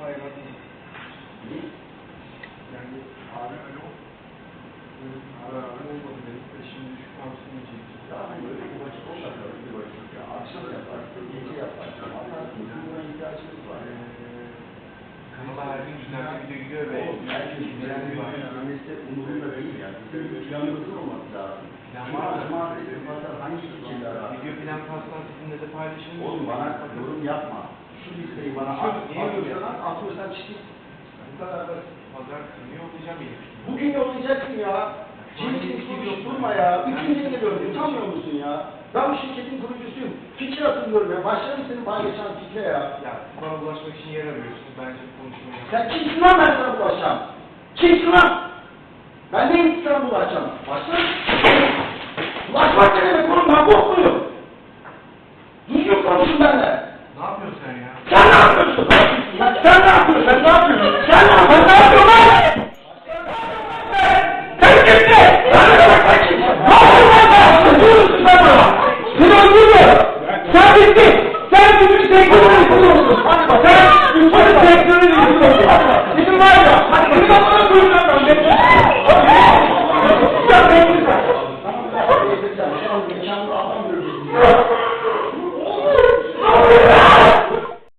Hayır. Yani abi alo. Abi abi de şimdi şu kamsın diyecektik. Ya böyle bir vakit olsa tabii bir vakit ya. Akşam yapar, gece yapar. Anlarsın. Buna ihtiyacımız var. Kanala her gün düzenli video umurunda değil yani. Bizim bir planımızın olması lazım. Cumartesi, pazar? Video plan sizinle de paylaşın. Oğlum bana yorum yapma. Şu listeyi bana at. niye Atıyorsan atıyorsan çıkayım. Bu kadar basit. Pazar günü yollayacağım ilk. Bugün yollayacaksın ya. Şimdi konuşup durma ya. Üçüncü geliyorum. Utanmıyor musun ya? Ben bu şirketin kurucusuyum. Fikir atıyorum ya. Başlarım senin bana geçen fikre ya. Ya bana ulaşmak için yer arıyorsunuz. Bence konuşmayı Sen kimsin lan ben sana bulaşacağım? Kimsin lan? Ben neyim sana bulaşacağım? Başlarım. Bulaşmak ne demek oğlum? Ben korkmuyorum. Sen ne yapıyorsun? Sen ne yapıyorsun? Sen ne yapıyorsun? Sen ne yapıyorsun? Sen ne yapıyorsun? Sen kimsin? Sen ne yapıyorsun? Ne yapıyorsun? Ne yapıyorsun? Sen bana. Seni öldürdü. Sen bitti. Sen bütün sektörün yıkılıyorsun. Sen bütün sektörün yıkılıyorsun. Bizim var ya. Bizim adamın buyurlarından. Ya ben güzel. Ya ben güzel. Ya ben güzel.